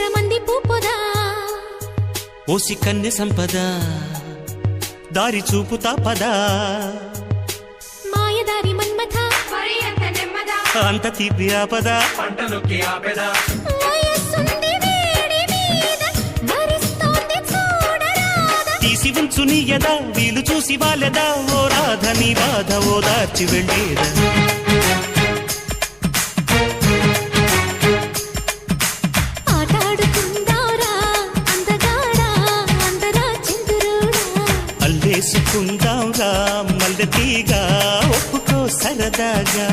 మంది పూపుదా? ఓసి కన్య సంపద దారి చూపుతా పదా. మాయదారి మన్మథ? అంత తీపి ఆపద. తీసి ఉంచు నీయదా వీలు చూసి వాలెదా? ఓ రాధ నీ బాధ ఓ దార్చి వెళ్ళేదా? కలుసుకుందాం రా మల్లె తీగా ఒప్పుకో సరదాగా.